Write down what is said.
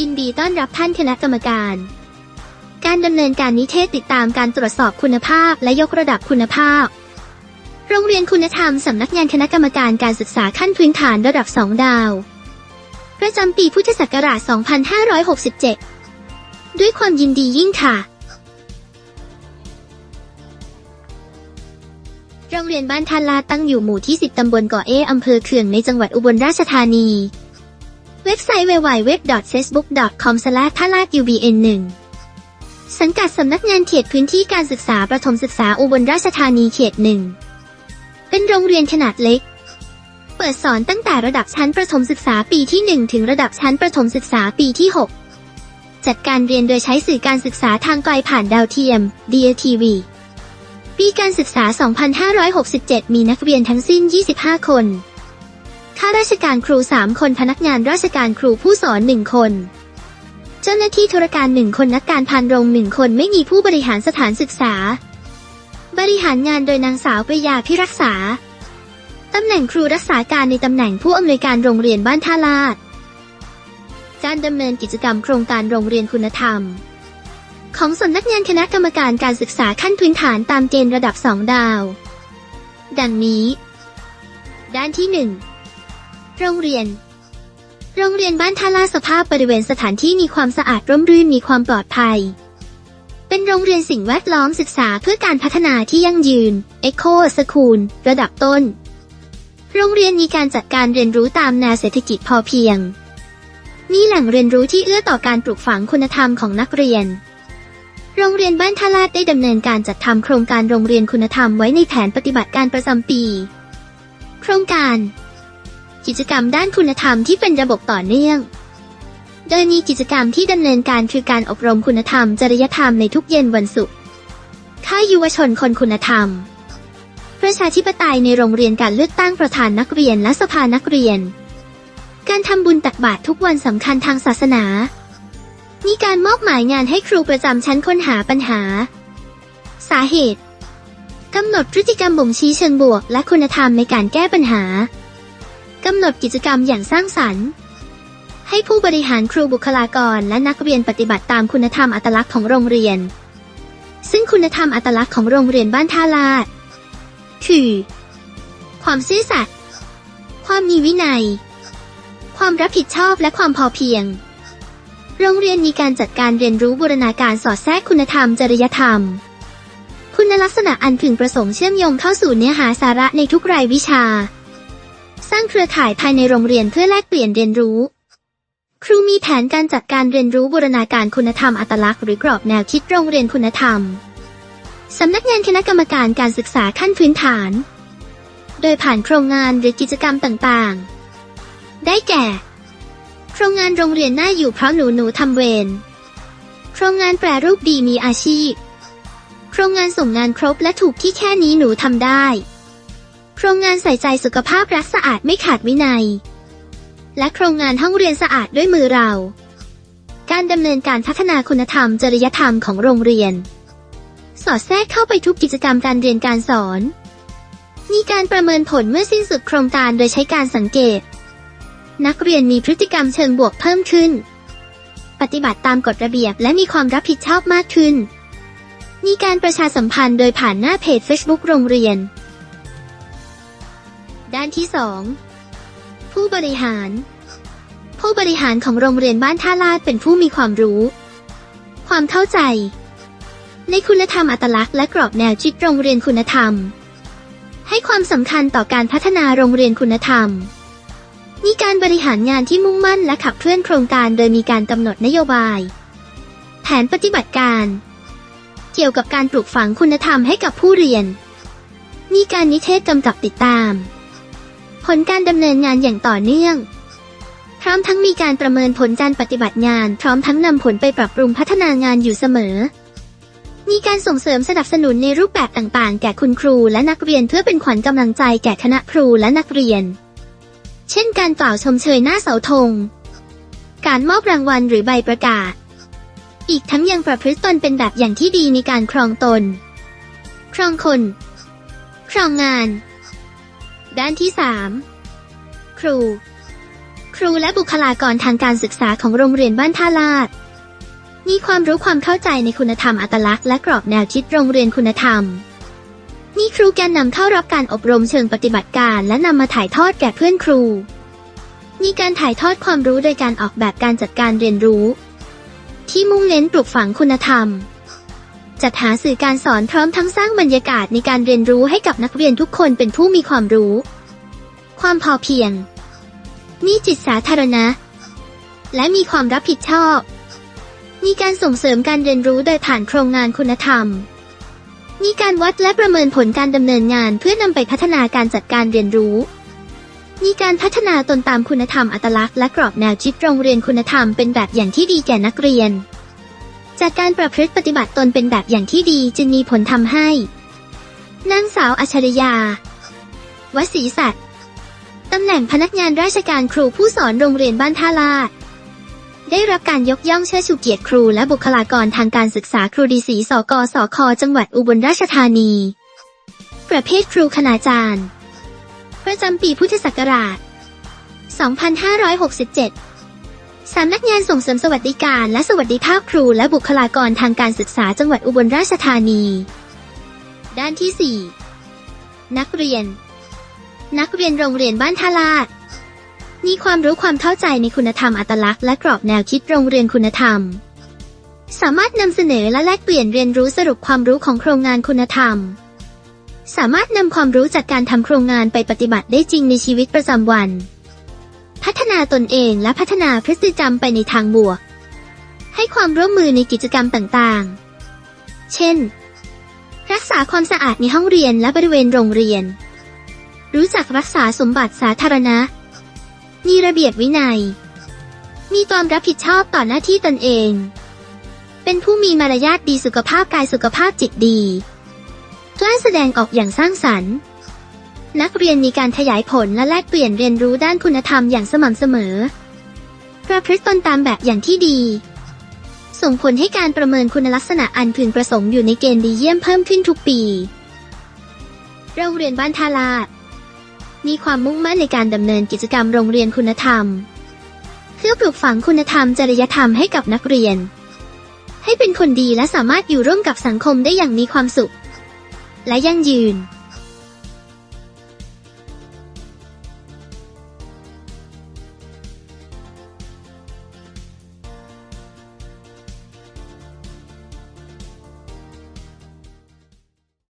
ยินดีต้อนรับท่านคณะกรรมการ การดำเนินการนิเทศติดตามการตรวจสอบคุณภาพและยกระดับคุณภาพ โรงเรียนคุณธรรมสำนักงานคณะกรรมการการศึกษาขั้นพื้นฐานระดับ 2 ดาว ประจำปีพุทธศักราช 2567 ด้วยความยินดียิ่งค่ะ โรงเรียนบ้านทาลาตั้งอยู่หมู่ที่ 10 ตำบลเกาะเออำเภอเขื่องในจังหวัดอุบลราชธานี เว็บไซต์ www.facebook.com ทาลาด ubn 1 สังกัดสำนักงานเขตพื้นที่การศึกษาประถมศึกษาอุบลราชธานีเขตหนึ่ง เป็นโรงเรียนขนาดเล็ก เปิดสอนตั้งแต่ระดับชั้นประถมศึกษาปีที่ 1 ถึงระดับชั้นประถมศึกษาปีที่ 6 จัดการเรียนโดยใช้สื่อการศึกษาทางไกลผ่านดาวเทียม DLTV ปีการศึกษา 2567 มีนักเรียนทั้งสิ้น 25 คน ข้าราชการครู 3 คนพนักงานราชการครูผู้สอน 1 คน เจ้าหน้าที่ธุรการ 1 คนนักการพานโรง 1 คนไม่มีผู้บริหารสถานศึกษา บริหารงานโดยนางสาวปริยาพิรักษา ตำแหน่งครูรักษาการในตำแหน่งผู้อำนวยการโรงเรียนบ้านท่าลาดการดำเนินกิจกรรมโครงการโรงเรียนคุณธรรม ของสำนักงานคณะกรรมการการศึกษาขั้นพื้นฐานตามเกณฑ์ระดับ 2 ดาว ดังนี้ ด้านที่ 1 โรงเรียน โรงเรียนบ้านท่าลาดสภาพบริเวณสถานที่มีความสะอาดร่มรื่นมีความปลอดภัย เป็นโรงเรียนสิ่งแวดล้อมศึกษาเพื่อการพัฒนาที่ยั่งยืน Eco School ระดับต้น โรงเรียนมีการจัดการเรียนรู้ตามแนวเศรษฐกิจพอเพียง มีแหล่งเรียนรู้ที่เอื้อต่อการปลูกฝังคุณธรรมของนักเรียนโรงเรียนบ้านท่าลาดได้ดำเนินการจัดทำโครงการโรงเรียนคุณธรรมไว้ในแผนปฏิบัติการประจำปี โครงการ กิจกรรมด้านคุณธรรมที่เป็นระบบต่อเนื่อง โดยมีกิจกรรมที่ดำเนินการคือการอบรมคุณธรรม จริยธรรมในทุกเย็นวันศุกร์ ค่ายยุวชนคนคุณธรรม ประชาธิปไตยในโรงเรียนการเลือกตั้งประธานนักเรียนและสภานักเรียน การทำบุญตักบาตรทุกวันสำคัญทางศาสนา มีการมอบหมายงานให้ครูประจำชั้นค้นหาปัญหา สาเหตุกำหนดพฤติกรรมบ่งชี้เชิงบวก และคุณธรรมในการแก้ปัญหา กำหนดกิจกรรมอย่างสร้างสรรค์ ให้ผู้บริหารครูบุคลากรและนักเรียนปฏิบัติตามคุณธรรมอัตลักษณ์ของโรงเรียน ซึ่งคุณธรรมอัตลักษณ์ของโรงเรียนบ้านท่าลาด คือ ความซื่อสัตย์ความมีวินัย ความรับผิดชอบและความพอเพียง โรงเรียนมีการจัดการเรียนรู้บูรณาการสอดแทรกคุณธรรมจริยธรรม คุณลักษณะอันพึงประสงค์เชื่อมโยงเข้าสู่เนื้อหาสาระในทุกรายวิชา ร้างเครือข่ายภายในโรงเรียนเพื่อแลกเปลี่ยนเรียนรู้ ครูมีแผนการจัดการเรียนรู้บูรณาการคุณธรรมอัตลักษณ์หรือกรอบแนวคิดโรงเรียนคุณธรรม สำนักงานคณะกรรมการการศึกษาขั้นพื้นฐาน โดยผ่านโครงงานหรือกิจกรรมต่างๆ ได้แก่ โครงงานโรงเรียนน่าอยู่เพราะหนูหนูทำเวร โครงงานแปรรูปดีมีอาชีพ โครงงานส่งงานครบและถูกที่แค่นี้หนูทำได้ โครงงานใส่ใจสุขภาพรักสะอาดไม่ขาดวินัย และโครงงานห้องเรียนสะอาดด้วยมือเรา การดำเนินการพัฒนาคุณธรรมจริยธรรมของโรงเรียน สอดแทรกเข้าไปทุกกิจกรรมการเรียนการสอน มีการประเมินผลเมื่อสิ้นสุดโครงการโดยใช้การสังเกต นักเรียนมีพฤติกรรมเชิงบวกเพิ่มขึ้น ปฏิบัติตามกฎระเบียบและมีความรับผิดชอบมากขึ้น มีการประชาสัมพันธ์โดยผ่านหน้าเพจ Facebook โรงเรียน ด้านที่ 2 ผู้บริหาร ผู้บริหารของโรงเรียนบ้านท่าลาดเป็นผู้มีความรู้ ความเข้าใจ ในคุณธรรมอัตลักษณ์และกรอบแนวคิดโรงเรียนคุณธรรม ให้ความสำคัญต่อการพัฒนาโรงเรียนคุณธรรมมีการบริหารงานที่มุ่งมั่นและขับเคลื่อนโครงการโดยมีการกำหนดนโยบาย แผนปฏิบัติการ เกี่ยวกับการปลูกฝังคุณธรรมให้กับผู้เรียน มีการนิเทศกำกับติดตาม ผลการดำเนินงานอย่างต่อเนื่อง พร้อมทั้งมีการประเมินผลการปฏิบัติงาน พร้อมทั้งนำผลไปปรับปรุงพัฒนางานอยู่เสมอ มีการส่งเสริมสนับสนุนในรูปแบบต่างๆ แก่คุณครูและนักเรียนเพื่อเป็นขวัญกำลังใจแก่คณะครูและนักเรียน เช่นการกล่าวชมเชยหน้าเสาธง การมอบรางวัลหรือใบประกาศ อีกทั้งยังประพฤติตนเป็นแบบอย่างที่ดีในการครองตน ครองคน ครองงาน ด้านที่ 3 ครู ครูและบุคลากรทางการศึกษาของโรงเรียนบ้านท่าลาด มีความรู้ความเข้าใจในคุณธรรมอัตลักษณ์และกรอบแนวคิดโรงเรียนคุณธรรม มีครูแกนนำเข้ารับการอบรมเชิงปฏิบัติการและนำมาถ่ายทอดแก่เพื่อนครู มีการถ่ายทอดความรู้โดยการออกแบบการจัดการเรียนรู้ ที่มุ่งเน้นปลูกฝังคุณธรรม จัดหาสื่อการสอนพร้อมทั้งสร้างบรรยากาศในการเรียนรู้ให้กับนักเรียนทุกคนเป็นผู้มีความรู้ ความพอเพียง มีจิตสาธารณะ และมีความรับผิดชอบ มีการส่งเสริมการเรียนรู้โดยผ่านโครงงานคุณธรรม มีการวัดและประเมินผลการดำเนินงานเพื่อนำไปพัฒนาการจัดการเรียนรู้ มีการพัฒนาตนตามคุณธรรมอัตลักษณ์และกรอบแนวคิดโรงเรียนคุณธรรมเป็นแบบอย่างที่ดีแก่นักเรียน จากการประพฤติปฏิบัติตนเป็นแบบอย่างที่ดีจึงมีผลทำให้นางสาวอัจฉริยา วสีสัตว์ตำแหน่งพนักงานราชการครูผู้สอนโรงเรียนบ้านท่าลาด ได้รับการยกย่องเชิดชูเกียรติครูและบุคลากรทางการศึกษาครูดีศรีสกสคจังหวัดอุบลราชธานี ประเภทครูคณาจารย์ ประจำปีพุทธศักราช 2567 สำนักงานส่งเสริมสวัสดิการและสวัสดิภาพครูและบุคลากรทางการศึกษาจังหวัดอุบลราชธานี ด้านที่ 4 นักเรียน นักเรียนโรงเรียนบ้านท่าลาด มีความรู้ความเข้าใจในคุณธรรมอัตลักษณ์และกรอบแนวคิดโรงเรียนคุณธรรม สามารถนำเสนอและแลกเปลี่ยนเรียนรู้สรุปความรู้ของโครงงานคุณธรรม สามารถนำความรู้จากการทำโครงงานไปปฏิบัติได้จริงในชีวิตประจำวัน นาตนเองและพัฒนาพฤติกรรมไปในทางบวก ให้ความร่วมมือในกิจกรรมต่างๆ เช่น รักษาความสะอาดในห้องเรียนและบริเวณโรงเรียน รู้จักรักษาสมบัติสาธารณะ มีระเบียบวินัย มีความรับผิดชอบต่อหน้าที่ตนเอง เป็นผู้มีมารยาทดีสุขภาพกายสุขภาพจิตดีกล้าแสดงออกอย่างสร้างสรรค์ นักเรียนมีการขยายผลและแลกเปลี่ยนเรียนรู้ด้านคุณธรรมอย่างสม่ำเสมอ ประพฤติตนตามแบบอย่างที่ดี ส่งผลให้การประเมินคุณลักษณะอันพึงประสงค์อยู่ในเกณฑ์ดีเยี่ยมเพิ่มขึ้นทุกปีโรงเรียนบ้านทาลาดมีความมุ่งมั่นในการดำเนินกิจกรรมโรงเรียนคุณธรรม เพื่อปลูกฝังคุณธรรมจริยธรรมให้กับนักเรียน ให้เป็นคนดีและสามารถอยู่ร่วมกับสังคมได้อย่างมีความสุข และยั่งยืน